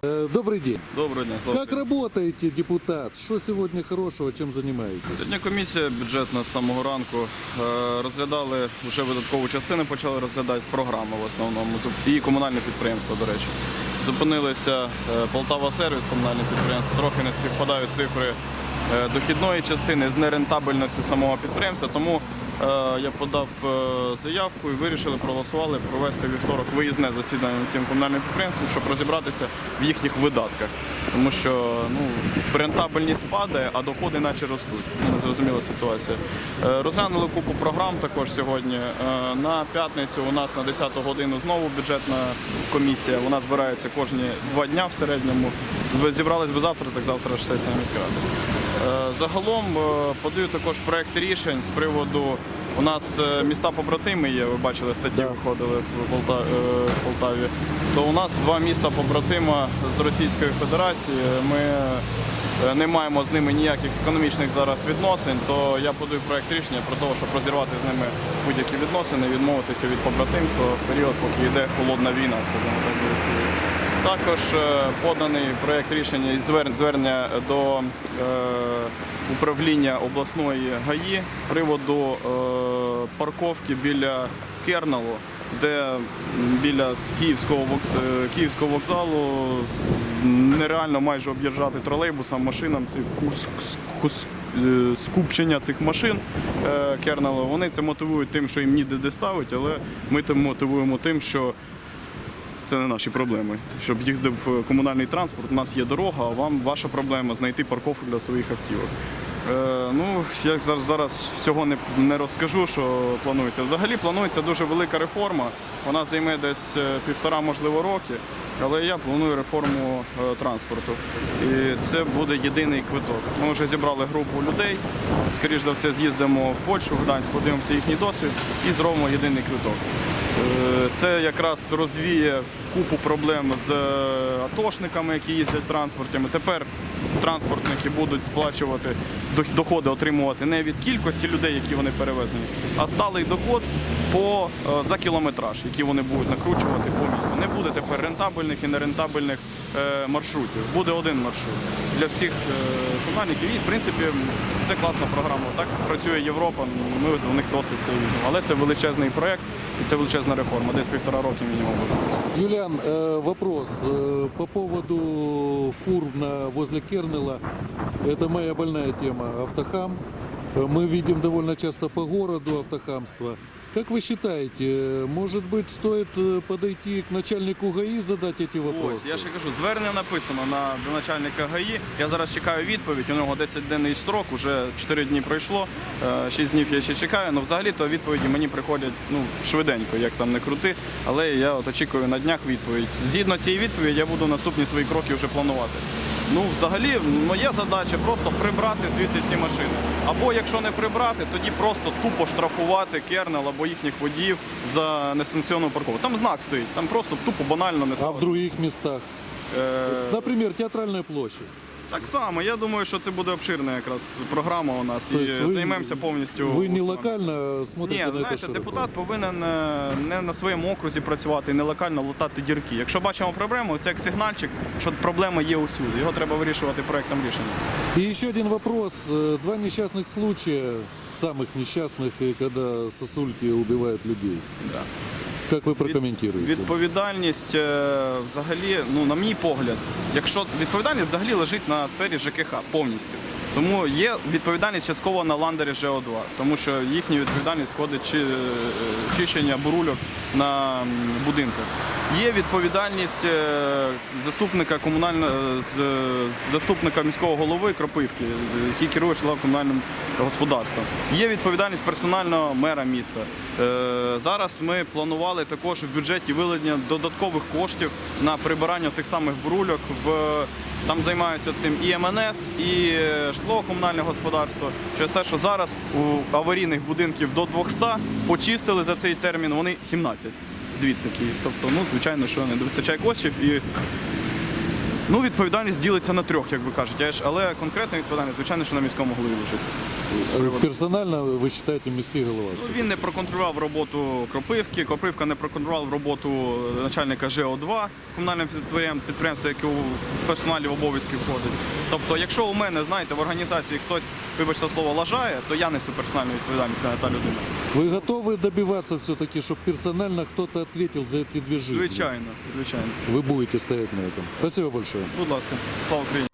Э, Добрый день. Доброго дня, слава Как работаете, депутат? Что сегодня хорошего, чем занимаетесь? Сьогодні комісія бюджетна з самого ранку е, розглядали вже видаткову частину, почали розглядати програми в основному і комунальне підприємство, до речі. Зупинилися е, Полтава сервіс, комунальне підприємство. Трохи не співпадають цифри е, дохідної частини з нерентабельністю самого підприємства. Тому я подав е, заявку і вирішили, проголосували провести вівторок виїзне засідання цим комунальним підприємством, щоб розібратися в їхніх видатках. Тому що ну, рентабельність падає, а доходи наче ростуть. Ну, Незрозуміла ситуація. Е, Розглянули купу програм також сьогодні. Е, На п'ятницю у нас на 10 годину знову бюджетна комісія. Вона збирається кожні два дня в середньому. Зібрались би завтра, так завтра ж сесія міськради. Е, Загалом е, подаю також проект рішень з приводу. У нас е, міста побратими є, ви бачили, статті виходили в Полта- Полтаві. То у нас два міста побратима з Російської Федерації. Ми не маємо з ними ніяких економічних зараз відносин, то я подаю проект рішення про те, щоб розірвати з ними будь-які відносини, відмовитися від побратимства в період, поки йде холодна війна, скажімо так, в Росії. Також е, поданий проект рішення і звернення до е, управління обласної ГАІ з приводу е, парковки біля Керналу, де біля Київського, вокз- Київського вокзалу нереально майже об'їжджати тролейбусам, машинам, ці скупчення цих машин Керналу. Вони це мотивують тим, що їм ніде де ставити, але ми тим мотивуємо тим, що це не наші проблеми. Щоб їздив комунальний транспорт, у нас є дорога, а вам ваша проблема знайти парковку для своїх автівок. Е, ну, я зараз, зараз всього не, не розкажу, що планується. Взагалі планується дуже велика реформа. Вона займе десь е, півтора, можливо, роки. Але я планую реформу е, транспорту. І це буде єдиний квиток. Ми вже зібрали групу людей. Скоріш за все, з'їздимо в Польщу, в Гданськ, подивимося їхній досвід і зробимо єдиний квиток. Е, Це якраз розвіє купу проблем з е, атошниками, які їздять транспортами. Тепер транспортники будуть сплачувати доходи, отримувати не від кількості людей, які вони перевезені, а сталий доход по, е, за кілометраж, який вони будуть накручувати по місту. Не буде тепер рентабельних і нерентабельних маршрутів. Буде один маршрут для всіх е, комунальників. І в принципі це класна програма. Так працює Європа. Ми з них досвід це візьмемо. Але це величезний проект і це величезна реформа. Десь півтора роки мінімум буде. Юлиан, э, вопрос э, по поводу фур на, возле Кернела. Это моя больная тема. Автохам. Э, Мы видим довольно часто по городу автохамство. Как вы считаете, э, может быть, стоит э, подойти к начальнику ГАИ задать эти вопросы? Ось, я ще кажу, звернення написано на до начальника ГАІ. Я зараз чекаю відповідь. У нього 10-денний строк, уже 4 дні пройшло, 6 днів я ще чекаю. Ну взагалі то відповіді мені приходять ну, швиденько, як там не крути. Але я от очікую на днях відповідь. Згідно цієї відповіді, я буду наступні свої кроки вже планувати. Ну, взагалі, моя задача просто прибрати звідти ці машини. Або якщо не прибрати, тоді просто тупо штрафувати кернел або їхніх водіїв за несанкціонну парковку. Там знак стоїть, там просто тупо банально не А в інших містах? Е, Наприклад, Театральная площадь. Так само, я думаю, що це буде обширна якраз програма у нас То і есть вы- займемося повністю. Вы не усуненням. локально смотрите Ні, на это знаєте, широко? депутат повинен е, не на своєму окрузі працювати, і не локально латати дірки. Якщо бачимо проблему, це як сигнальчик, що проблема є усюди. Його треба вирішувати проектом рішення. И еще один вопрос. Э, Два несчастных случая, самых несчастных, э, когда сосульки убивают людей. Да. Как вы прокомментируете? Відповідальність е, взагалі, ну на мій погляд, якщо відповідальність взагалі лежить на сфері ЖКХ повністю. Тому є відповідальність частково на ландері ЖО2, тому що їхня відповідальність входить чи, е, чищення бурульок на будинках. Є відповідальність е, заступника комунального заступника міського голови Кропивки, е, який керує житлово комунальним господарством. Є відповідальність персонального мера міста. Е, Зараз ми планували також в бюджеті вилення додаткових коштів на прибирання тих самих бурульок. Там займаються цим і МНС, і е, житлово-комунальне господарство. Через те, що зараз у аварійних будинків до 200 почистили за цей термін, вони 17 звідтики. Тобто, ну звичайно, що не вистачає коштів і Ну, відповідальність ділиться на трьох, як ви кажете. Але конкретна відповідальність, звичайно, що на міському голові лежить. Персонально вы считаете міський голова? Ну, Він не проконтролював роботу Кропивки, Кропивка не проконтролював роботу начальника ЖО2, комунального підприєм- підприємства, яке у персоналі в обов'язки входить. Тобто, якщо у мене, знаєте, в організації хтось, вибачте слово, лажає, то я несу персональну відповідальність на та людина. Вы готовы добиваться все-таки, чтобы персонально кто-то ответил за эти две жизни? Звичайно, звичайно. Вы будете стоять на этом. Спасибо большое. Будь ласка, слава Україні.